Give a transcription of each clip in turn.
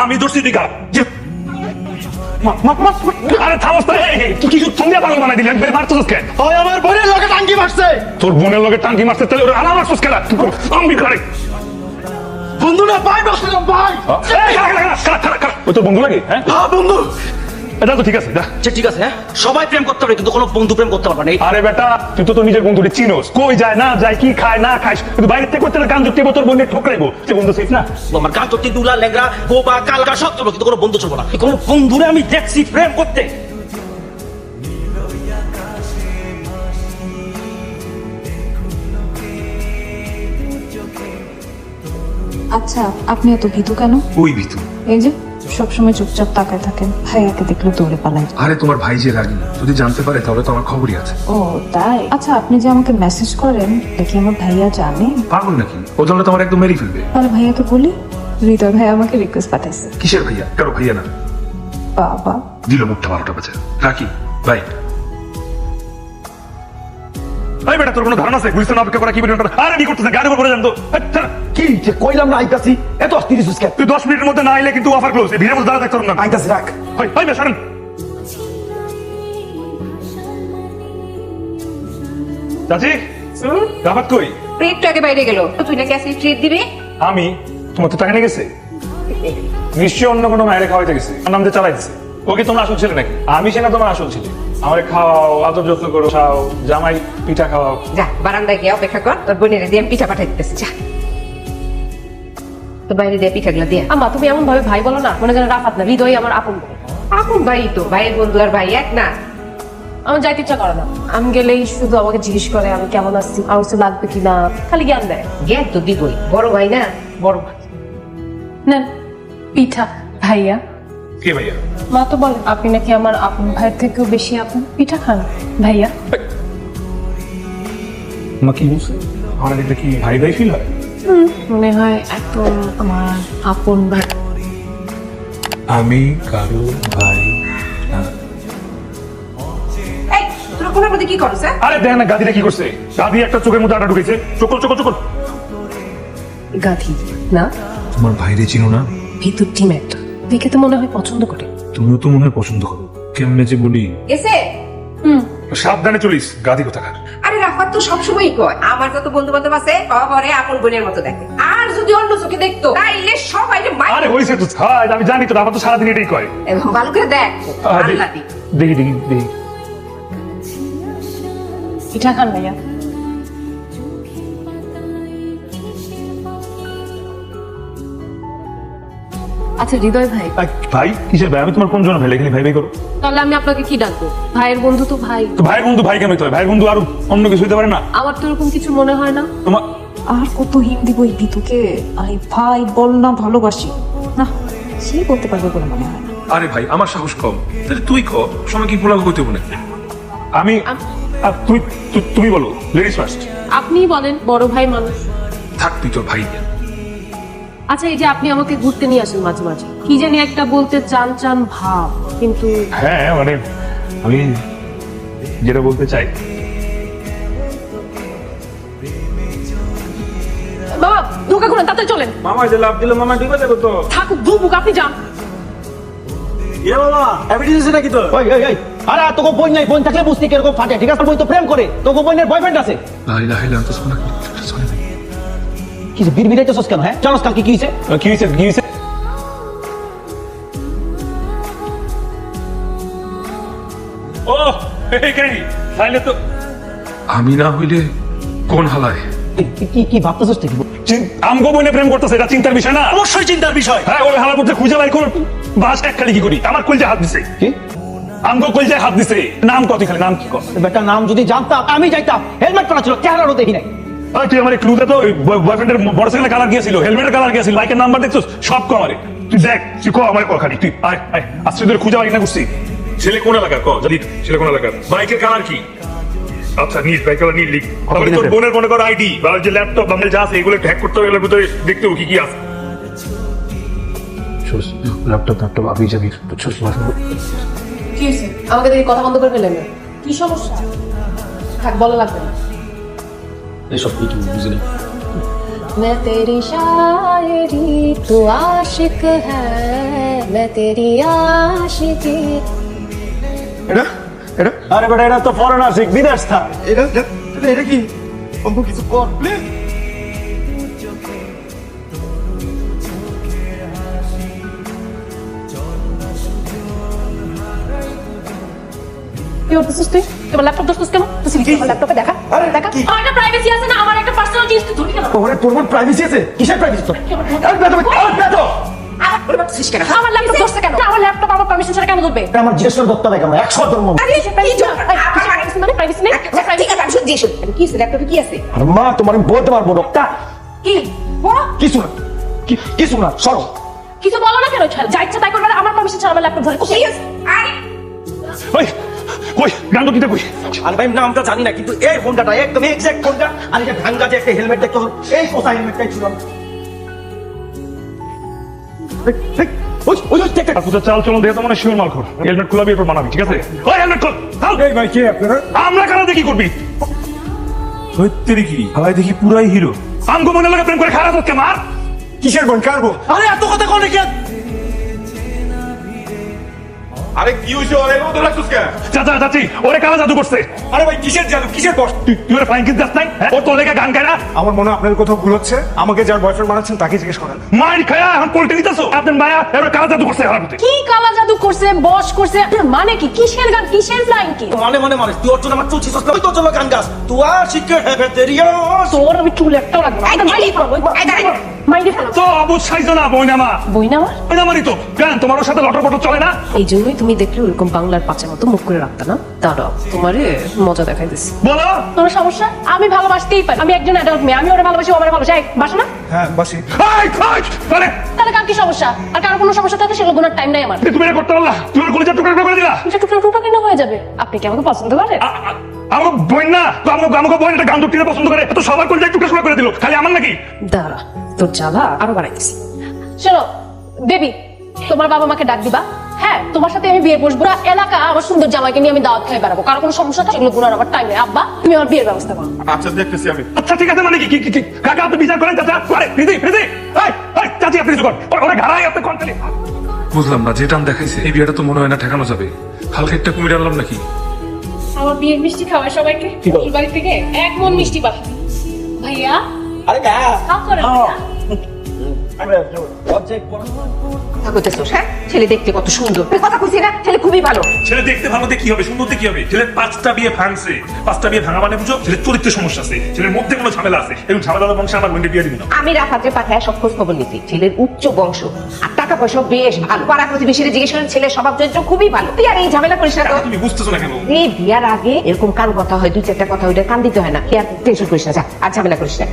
আমি দোষী দিঘা আরে থামস কিছু তুমি পাগল বানাই দিলি একবার মারতেছিস কেন ওই আমার বোনের লোকে টাঙ্কি মারছে তোর বোনের লগে টাঙ্কি মারতে তাহলে ওরা আমার মারছিস কেন আমি করে বন্ধু লাগে এটা তো ঠিক আছে যা। আচ্ছা ঠিক আছে হ্যাঁ? সবাই প্রেম করতে পারে কিন্তু কোনো বন্ধু প্রেম করতে পারবে না। এই- আরে বেটা তুই তো তোর নিজের বন্ধুরে চিনোস। কই যায় না যায় কি খায় না খায় কিন্তু বাইরে থেকে করতে গান জুটিয়ে তোর বন্ধু ঠোকরাইবো সে বন্ধু সেফ না? আমার গান করতে দুলা লেগরা বোবা কালকা সব চলবে কিন্তু কোনো বন্ধু চলবে না। কোনো বন্ধুরে আমি দেখছি প্রেম করতে। আচ্ছা আপনি এত ভীতু কেন? ওই ভিতু। এই যে। সবসময় চুপচাপ তাকায় থাকেন। ভাইয়াকে দেখলে দৌড়ে পালায় আরে তোমার ভাই যে রাগি যদি জানতে পারে তাহলে তো আমার খবরই আছে। ও তাই? আচ্ছা আপনি যে আমাকে মেসেজ করেন দেখি আমার ভাইয়া জানে। পাগল নাকি? ও তাহলে তোমার একদম মেরে ফেলবে। তাহলে ভাইয়াকে বলি? হৃদয় ভাই আমাকে রিকোয়েস্ট পাঠাইছে। কিসের ভাইয়া? কারও ভাইয়া না? বাবা। দিল মুখটা বারোটা বাজে। রাখি বাই এই বেটা তোর কোনো ধারণা আছে? অপেক্ষা করা কি বলি আরে কি করতেছে গাড়ি উপরে জানতো কি যে কইলাম না আইতাছি। এত অস্থির সুস্কে তুই দশ মিনিটের মধ্যে না আইলে কিন্তু অফার ক্লোজ এই ভিড়ের মধ্যে দাঁড়া থাকতে না আইতাছি রাখ। বেশ সরেন। চাচি রাফাত কই? বাইরে গেল। তুই নাকি আসলে ট্রিট দিবি? আমি? তোমার তো টাকা নিয়ে গেছে? নিশ্চয়ই অন্য কোনো মায়ের খাওয়াইতে গেছে। আমার নাম দিয়ে চালাই দিছে ওকে তোমরা আসল ছেলে নাকি? আমি সে না তোমার আসল ছেলে। আমার খাওয়াও আদর যত্ন করো খাও জামাই পিঠা খাওয়াও। যা বারান্দায় গিয়ে অপেক্ষা কর তোর বোনের দিয়ে আমি পিঠা পাঠাই দিতেছি যা। তো বাইরে দিয়ে পিঠাগুলো দিয়ে। আম্মা তুমি এমন ভাবে ভাই বলো না মনে করেন রাফাত না হৃদয় আমার আপন আপন ভাই তো ভাইয়ের বন্ধু আর ভাই এক না। আমার যাইতে ইচ্ছা করে না। আমি গেলেই শুধু আমাকে জিজ্ঞেস করে আমি কেমন আছি আমার কিছু লাগবে কিনা খালি জ্ঞান দেয়। জ্ঞান তো দিবই বড় ভাই না বড় ভাই। না পিঠা ভাইয়া। কে ভাইয়া? মা তো বলে আপনি নাকি আমার আপন ভাইয়ের থেকেও বেশি আপন? পিঠা খান ভাইয়া। মা কি বলছে? আমার এটা কি ভাই ভাই ফিল হয়? মনে হয় একদম আমার আপন ভাই। আমি কারও ভাই তোর মধ্যে কি করছ হ্যাঁ? আরে দেখ না গাদিটা কি করছে? একটা চোখের মধ্যে আটা ঢুকেছে। গাধি না? তোমার ভাইরে চিনো না? ভিতর টিম একটা। দেখে তো মনে হয় পছন্দ করে। তুমিও তো মনে হয় পছন্দ করো। কেমনে যে বলি? গেছে? হুম। সাবধানে চলিস গাদি কোথাকার? আরে রাফাত তো সবসময়ই কয় আমার যত বন্ধু বান্ধব আছে সবারে আপন বোনের মতো দেখে। আর যদি অন্য চোখে দেখতো তাইলে সবাই আরে হয়েছে তো ছাড় আমি জানি তো আমার তো সারাদিন এটাই কয়। ভালো করে দেখ আল্লাহ দেখি দেখি দেখি। খান ভাইয়া। আচ্ছা হৃদয় ভাই। ভাই কিসের ভাই? আমি তোমার কোন জন্য ভাই? ভাই ভাই করো। তাহলে আমি আপনাকে কি ডাকবো? ভাইয়ের বন্ধু তো ভাই। তো ভাইয়ের বন্ধু ভাই কেন তো ভাইয়ের বন্ধু আর অন্য কিছু হতে পারে না? আমার তো এরকম কিছু মনে হয় না। তোমার আর কত হিন্দি বই ভিতুকে আরে ভাই বল না ভালোবাসি। না সে বলতে পারবে বলে মনে হয় না। আরে ভাই আমার সাহস কম। তাহলে তুই ক? সময় কি পোলাও হইতে বলে? আমি আর তুই তুমি বলো লেডিস ফার্স্ট আপনিই বলেন বড় ভাই মানুষ। থাক তুই তোর ভাই। আচ্ছা এই যে আপনি আমাকে ঘুরতে নিয়ে আসেন মাঝে মাঝে কি জানি একটা বলতে চান চান ভাব কিন্তু হ্যাঁ মানে আমি যেটা বলতে চাই। বাবা ঢোকা খুলেন তাতে চলেন। মামা যে লাভ দিল মামা ডুবে যাব তো থাকুক বুবুক আপনি যান। ইয়ে বাবা এভিডেন্স নাকি তো ওই ওই ওই আরে তোকে বোন নাই বোন থাকলে বুঝতে কীরকম ফাটে ঠিক আছে? বোন তো প্রেম করে তোকে বোনের বয়ফ্রেন্ড আছে। লা ইলাহা সুবহানাকা কি যে বিড় কেন হ্যাঁ? জানোস কালকে কি হয়েছে কি হয়েছে কি হয়েছে ও তাইলে তো আমি না হইলে কোন হালায়? কি- কি ভাবতেছস ঠিক আমগো বইনে প্রেম করতেছে এটা চিন্তার বিষয় না? অবশ্যই চিন্তার বিষয়। হ্যাঁ ওই মধ্যে খুঁজে বাই কোন বাস এক খালি কি করি? আমার কলজে হাত দিছে। কি? আমগো কলজে হাত দিছে। নাম কত খালি নাম কি কর? বেটা নাম যদি জানতাম আমি যাইতাম। হেলমেট পরা ছিল চেহারারও দেখি নাই। তুই আমার ক্লু দে তো বয়ফ্রেন্ডের মোটরসাইকেলের কালার গিয়েছিল হেলমেটের কালার গিয়েছিল বাইকের নাম্বার দেখছিস? সব কো আমারে। তুই দেখ তুই কো আমার কখানি তুই আয় আয়। আজকে তোর খুঁজে পাই না বুঝছি ছেলে কোন এলাকার? ক যদি ছেলে কোন এলাকার? বাইকের কালার কি? আচ্ছা নীল বাইক কালার নীল লিখ। তোর বোনের মনে কর আইডি বা ওই যে ল্যাপটপ বা যা আছে এগুলো হ্যাক করতে হবে এগুলোর ভিতরে দেখতে কি কি আছে। ল্যাপটপ ল্যাপটপ আবি যাবি। ছোট কি হয়েছে? আমাকে দেখে কথা বন্ধ করে ফেলেন কি সমস্যা? থাক বলা লাগবে না। এসব কি তুমি বুঝি না मैं तेरी शायरी तू आशिक है मैं तेरी आशिकी এটা এটা আরে বেটা এটা তো ফরেনার শিখ বিদেশ থা এটা এটা- এটা কি অন্য কিছু কর প্লিজ কি করতেছিস তুই তোমার ল্যাপটপ দোষ কেন তুই সিলিখি আমার ল্যাপটপে দেখা আরে, দেখা কি? আমার একটা প্রাইভেসি আছে ওরে তোর মন প্রাইভেসি আছে? কিসের প্রাইভেসি তো আরে আরে আমার ল্যাপটপ কেন? আমার ল্যাপটপ আমার পারমিশন ছাড়া কেন ধরবে? আমার একশো ধর্ম। প্রাইভেসি মানে? প্রাইভেসি নেই? আচ্ছা, ঠিক আছে আমি শুনছি শুন কি আছে? ল্যাপটপে কি আছে? আর মা তোমার আমি বলতে পারব রক্তা কি? কিছু না কি- কিছু না সরো কিছু বলো না কেন? যা ইচ্ছা তাই করবে আমার পারমিশন ছাড়া আমার ল্যাপটপ ধরে। আরে! ওই কই? গান কিটা কই? আরে ভাই নামটা জানি না কিন্তু এই ফোনটা একদম এক্সাক্ট ফোনটা। আর এটা ভাঙ্গা যে একটা হেলমেট দেখতে হলো এই কোসা হেলমেটটাই ছিল। মানে শিওর মাল খোর হেলমেট খোলাবি এরপর বানাবি ঠিক আছে? হেলমেট খোল? হাল এই ভাই কে আমরা কারা দেখি করবি? সত্যি কি হালাই দেখি পুরাই হিরো আমগো মনে লাগে প্রেম করে খারাপ হচ্ছে মার। কিসের বোন? কারবো আরে এত কথা কোনে কে আরে কি হইছে ওরে কত রাখছিস কে চাচা চাচি ওরে কারা জাদু করছে। আরে ভাই কিসের জাদু? কিসের কষ্ট তুই তুই ওরে কিস দাস নাই? হ্যাঁ? ও তোর লেগে গান গায় না। আমার মনে আপনার কোথাও ভুল হচ্ছে। আমাকে যার বয়ফ্রেন্ড বানাচ্ছেন তাকে জিজ্ঞেস করেন। মার খায়া এখন পোল্টে দিতেছো? আপনার মায়া এবার কারা জাদু করছে প্রতি। কি কালা জাদু করছে বস করছে? আপনার মানে কি? কিসের গান? কিসের ফ্লাইং কি মনে মনে মনে তুই ওর জন্য আমার চুচি সস্তা তোর জন্য গান গাস। তুই আশিক হ্যাঁ তেরিয়া তোর আমি চুল একটাও লাগবে না। মাইরে ফেলো। তো বইনামা। আমার তো। তোমার ওর সাথে লটর চলে না? এই জন্যই তুমি দেখলে ওরকম বাংলার পাঁচের মতো মুখ করে রাখতে না? দাঁড়াও তোমারে মজা দেখাই দিস বলো। তোমার সমস্যা? আমি ভালোবাসতেই পারি। আমি একজন অ্যাডাল্ট মেয়ে আমি ওরা ভালোবাসি ও আমার ভালোবাসি। এক, বাসো না। হ্যাঁ বাসি। এই, এই, তাহলে কার কি সমস্যা? আর কারও কোনো সমস্যা থাকে সেগুলো গোনার টাইম নাই আমার। তুমি এটা করতে পারলা? তুমি ওর কলিজা টুকরা টুকরা করে দিলা? এটা টুকরা টুকরা কেন যাবে? আপনি কি আমাকে পছন্দ করেন? আ- আ- বই না? তো আমাকে আমাকে বই এটা গান দুটিরে পছন্দ করে। তো সবার কলিজা টুকরা টুকরা করে দিল। খালি আমার নাকি? দাঁড়া। তোর জ্বালা আরও বাড়াইতেছি শোনো বেবি তোমার বাবা মাকে ডাক দিবা। হ্যাঁ তোমার সাথে আমি বিয়ে বসবো না। এলাকা আমার সুন্দর জামাইকে নিয়ে আমি দাওয়াত খাই বেড়াবো। কারও কোনো সমস্যা থাকে সেগুলো গুনার আমার টাইম নেই আব্বা তুমি আমার বিয়ের ব্যবস্থা করো। আচ্ছা দেখতেছি আমি। আচ্ছা ঠিক আছে মানে কি কি কি- কাকা আপনি বিচার করেন চাচা। আরে প্রীতি প্রীতি এই এই চাচি আপনি কিছু করেন। ওরে- ঘাড়াই আপনি কোন খালি? বুঝলাম না যে টান দেখাইছে এই বিয়েটা তো মনে হয় না ঠেকানো যাবে। হালকা একটা কুমির আনলাম নাকি? আমার বিয়ের মিষ্টি খাওয়ায় সবাইকে? বাড়ি থেকে এক মন মিষ্টি পাবে ভাইয়া আরে গা খাও করে কথা কইতেছোস, ছেলে দেখতে কত সুন্দর। তুই কথা কইছি না? ছেলে খুবই ভালো। ছেলে দেখতে ভালোতে কি হবে? সুন্দরতে কি হবে? ছেলের পাঁচটা বিয়ে ভাঙছে। পাঁচটা বিয়ে ভাঙা মানে বুঝো ছেলের চরিত্রের সমস্যা আছে। ছেলের মধ্যে কোনো ঝামেলা আছে। এবং ঝামেলা বংশে আমার বোনকে বিয়ে দিবি না। আমি রাফাতে পাঠায় সব খোঁজ খবর নিছি। ছেলের উচ্চ বংশ। আর টাকা পয়সা বেশ ভালো। পাড়া প্রতিবেশীরা জিজ্ঞেস করেন ছেলের স্বভাব চরিত্র খুবই ভালো। তুই আর এই ঝামেলা করিস না তুমি বুঝতেছো না কেন? এই বিয়ার আগে এরকম কান কথা হয় দুই চারটা কথা ওইটা কান দিতে হয় না। তুই আর টেনশন করিস না যা। আর ঝামেলা করিস না।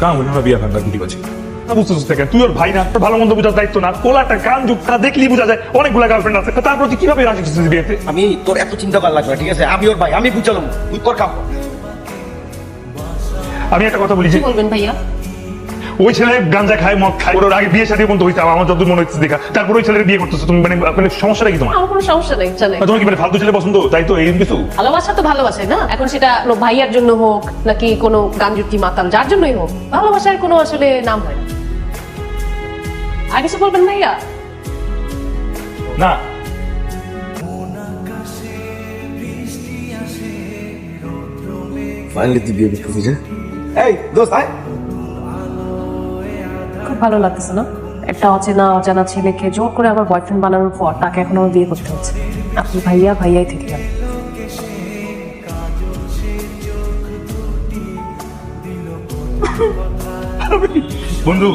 কাম হইল না বিয়ে ভাঙা গুটি বাজি। বুঝতেছিস না তুই ওর ভাই না তোর ভালো মন্দ বোঝার দায়িত্ব না। কোলাটা কান যুক্তা দেখলি বোঝা যায় অনেকগুলা গার্লফ্রেন্ড আছে। তার প্রতি কীভাবে রাজি করছিস বিয়েতে? আমি তোর এত চিন্তা করার লাগবে না, ঠিক আছে? আমি ওর ভাই আমি বুঝালাম। তুই কর কাম আমি একটা কথা বলি যে বলবেন ভাইয়া? ওই ছেলে গাঞ্জা খায় মদ খায়। ওর আগে বিয়ে শাদী বন্ধ হইতে আমার যতদূর মনে হচ্ছে দেখা। তারপর ওই ছেলের বিয়ে করতেছো তুমি মানে মানে সমস্যাটা কি তোমার? আমার কোনো সমস্যা নেই চলে। তোমার কি মানে ফালতু ছেলে পছন্দ? তাই তো এই কিছু? ভালোবাসা তো ভালোবাসে না? এখন সেটা কোনো ভাইয়ার জন্য হোক নাকি কোনো গাঞ্জুটি মাতাল যার জন্যই হোক ভালোবাসার কোনো আসলে নাম হয় না। আর কিছু বলবেন ভাইয়া? না। ফাইনালি তুই বিয়ে হ্যাঁ? এই দোস্ত আয়। ভালো লাগতেছে না। একটা অচেনা, অজানা ছেলেকে জোর করে আমার বয়ফ্রেন্ড বানানোর পর তাকে এখন আমার বিয়ে করতে হচ্ছে। আপনি ভাইয়া, ভাইয়াই থেকে যান। বন্ধু,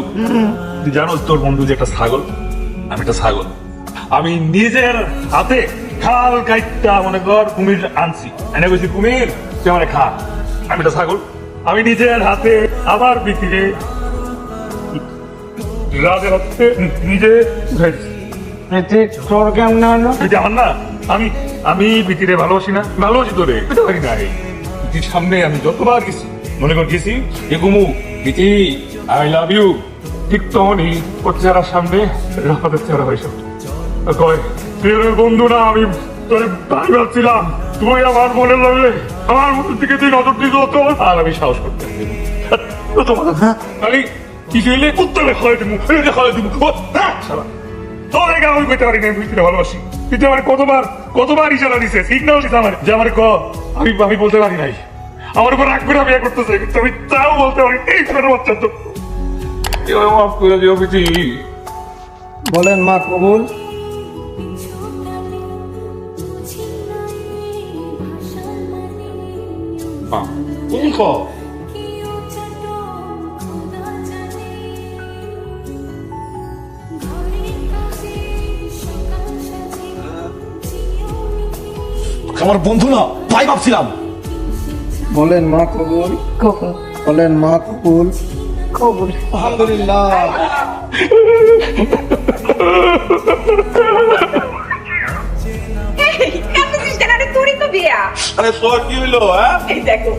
তুই জানো তোর বন্ধু যে একটা ছাগল? আমি একটা ছাগল। আমি নিজের হাতে খাল কাইটটা, মনে কর, কুমির আনছি। এনে কুমির খা। আমি একটা ছাগল। আমি নিজের হাতে আবার বিক্রিয়ে রাজের হাতে নিজে উঠাইছি তোর কেমন হলো? আমার না আমি আমি বিতিরে ভালোবাসি না ভালোবাসি তোরে বুঝতে পারি না বিতির সামনে আমি যতবার গেছি মনে কর গেছি এ গুমু আই লাভ ইউ ঠিক তখনই ওর চেহারার সামনে রাফাতের চেহারা হয়েছে কয় তুই বন্ধু না আমি তোর ভাই ভাবছিলাম তুই আমার মনে লাগলে আমার মনের দিকে তুই নজর দিস তো আর আমি সাহস করতে পারি তোমার আমি কি কইলে? উত্তরে খাওয়াই দিব এটা খাওয়াই দিব হ্যাঁ, শালা। তোর একা আমি কইতে পারি না আমি তোরে ভালোবাসি। তুই আমার কতবার কতবার ইশারা দিছে সিগন্যাল দিছে আমার যে আমার ক আমি আমি বলতে পারি নাই। আমার উপর রাগ করে বিয়ে করতেছে কিন্তু আমি তাও বলতে পারি এই ছোট বাচ্চা তো এবার মাফ করে দিও বলেন মা কবুল। তুমি কো? আমার বন্ধু না ভাই ভাবছিলাম। বলেন মা কবুল। কবুল। বলেন মা কবুল। কবুল। আলহামদুলিল্লাহ আরে তোর কি হইল হ্যাঁ? দেখো